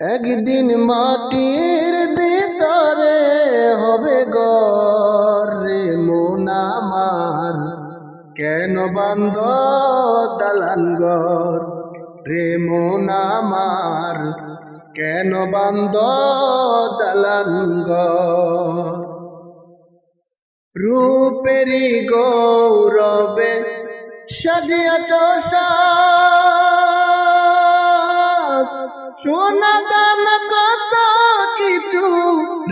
একদিন মাটির ভিতরে হবে গর মন আমার। কেন বান্ধ দালান গর রে মন কেন বান্ধ দালান গর রূপেরি গৌরবে সাজিয়া চষা সোনা দানা কত কিছু?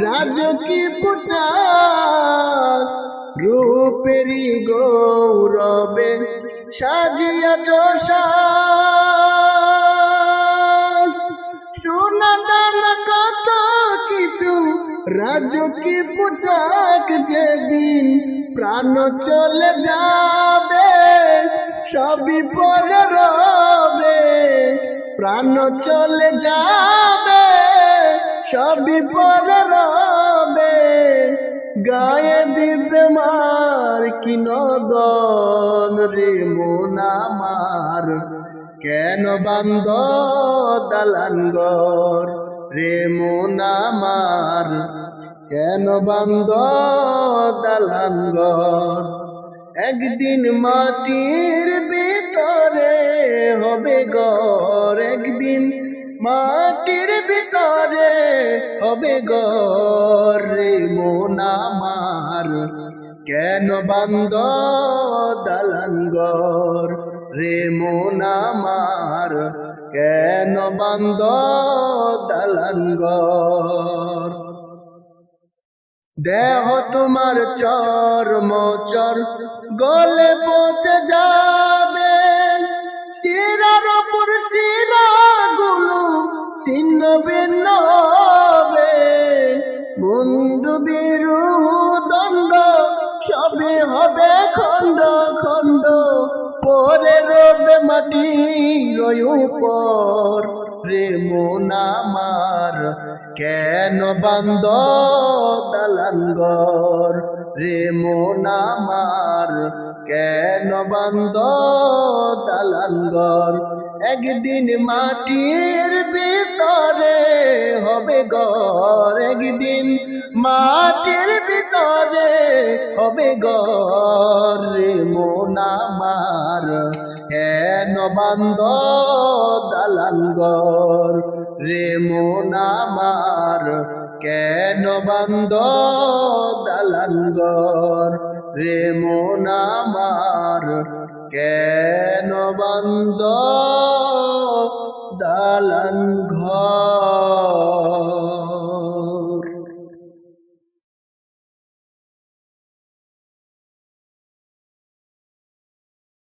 রাজকি পোশাক রূপেরি গৌরবে সাজিয়া চষা সোনা দানা কত কিছু? রাজকি পোশাক যেদিন প্রাণ চলে যাবে, সবই পরে রবে প্রাণ চলে যাবে, সবই পরে রবে। গায়ে দিবে মার কি নদন রে মন কেন বান্দ দালানগর রে মন কেন বান্দ দালানগর একদিন মাটির ভিতরে হবে গর মন আমার। কেন বান্দ দালানগর রে মন আমার? কেন বান্দ দালানগর দেহ তোমার চর্ম চর, গলে পচে যাবে। শিরার মুন্ডু বিরু দণ্ড, সবে হবে খণ্ড খণ্ড। পরে রবে মাটি উপর। রে মন আমার কেন বান্দ দালানগর রে মন আমার, কেন বান্দ দালানগর একদিন মাটির ভিতরে হবে গর একদিন মাটির ভিতরে হবে গর রে মন আমার, কেন বান্দ দালানগর রে মন আমার কেন বান্দ দালানগর রে মন আমার কেন বান্দ দালানগর